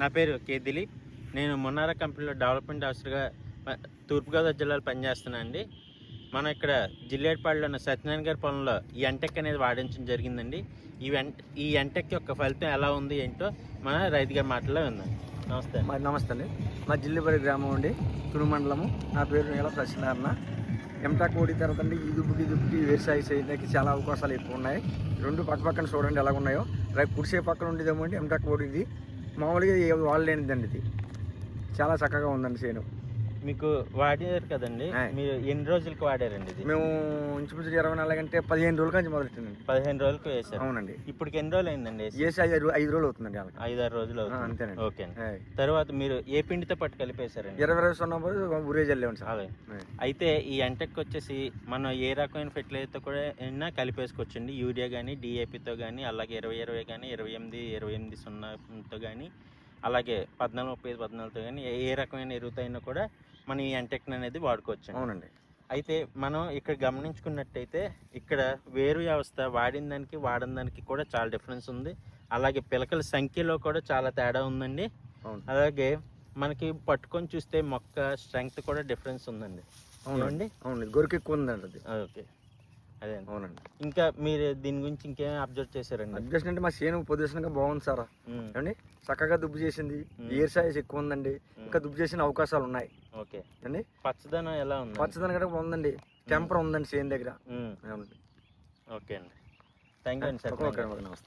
నా పేరు కే దిలీప్. నేను మొన్నారా కంపెనీలో డెవలప్మెంట్ ఆఫీసర్గా తూర్పుగోదావరి జిల్లాలో పనిచేస్తున్నాను అండి. మనం ఇక్కడ జిల్లేటపాడులో ఉన్న సత్యనారాయణ గారి పొలంలో ఈ ఎంటెక్ అనేది వాడించడం జరిగిందండి. ఈ వెంట ఈ ఎంటెక్ యొక్క ఫలితం ఎలా ఉంది ఏంటో మన రైతు గారి మాటల్లో విందాం. నమస్తే. మరి నమస్తే అండి. మా జిల్లేపల్లి గ్రామం అండి. తురుమండలము నా పేరు నీల సత్యనారాయణ ఎంటాక్ ఓడి తర్వాత అండి ఈ దుబ్బుకి దుబ్బుకి వ్యవసాయ చేయడానికి చాలా అవకాశాలు ఎక్కువ ఉన్నాయి. రెండు పక్క పక్కన చూడండి ఎలా ఉన్నాయో. రైట్ కుడిసే పక్కన ఉండేదేమో అండి ఎంటాక్ ఓడిది మామూలుగా వాళ్ళు లేనిదండి ఇది. చాలా చక్కగా ఉందండి చేను మీకు వాడారు కదండి. మీరు ఎన్ని రోజులకి వాడారండి ఇది? మేము ఇంచుమించు ఇరవై నాలుగు అంటే పదిహేను రోజుల నుంచి మొదలెట్టిందండి. పదిహేను రోజులకు వేసారు అవునండి. ఇప్పటికి ఎన్ని రోజులు అయిందండి వేసి? ఐదు ఐదు రోజులు అవుతుందండి వాళ్ళకి. ఐదారు రోజులు అవుతుంది. అంతేనండి. ఓకే. తర్వాత మీరు ఏ పిండితో పట్టు కలిపేశారండి? ఇరవై రోజులు ఉన్నప్పుడు ఊరే చల్లేమండి సార్. అయితే ఈ ఎంటెక్ వచ్చేసి మనం ఏ రకమైన ఫెర్టిలైజర్తో కూడా అయినా కలిపేసుకోవచ్చండి. యూరియా కానీ డిఏపితో కానీ అలాగే ఇరవై ఇరవై కానీ ఇరవై ఎనిమిది ఇరవై ఎనిమిది సున్నాతో కానీ అలాగే పద్నాలుగు ముప్పై ఐదు పద్నాలుగుతో కానీ ఏ- రకమైన ఎరువుతో అయినా కూడా మనం ఈ ఎంటెక్ అనేది వాడుకోవచ్చు. అవునండి. అయితే మనం ఇక్కడ గమనించుకున్నట్టయితే ఇక్కడ వేరు వ్యవస్థ వాడిన దానికి వాడిన దానికి కూడా చాలా డిఫరెన్స్ ఉంది. అలాగే పిలకల సంఖ్యలో కూడా చాలా తేడా ఉందండి. అవును. అలాగే మనకి పట్టుకొని చూస్తే మొక్క స్ట్రెంగ్త్ కూడా డిఫరెన్స్ ఉందండి. అవునండి. అవునండి. గొరికి ఎక్కువ ఉందండి అది. ఓకే. అదే అండి. అవునండి. ఇంకా మీరు దీని గురించి ఇంకేం అబ్జర్వ్ చేశారండి? అడ్జస్ట్ అంటే మా చేను పొజిషన్గా బాగుంది సార్. ఏమండి? చక్కగా దుబ్బు చేసింది. ఇయర్ సైజ్ ఎక్కువ ఉందండి ఇంకా దుబ్బు చేసిన అవకాశాలు ఉన్నాయి. ఓకే. అండి పచ్చదనం ఎలా ఉంది పచ్చదనం కూడా బాగుందండి. టెంపర్ ఉందండి చేను దగ్గర. ఓకే అండి. థ్యాంక్ యూ అండి సార్. ఓకే, నమస్తే.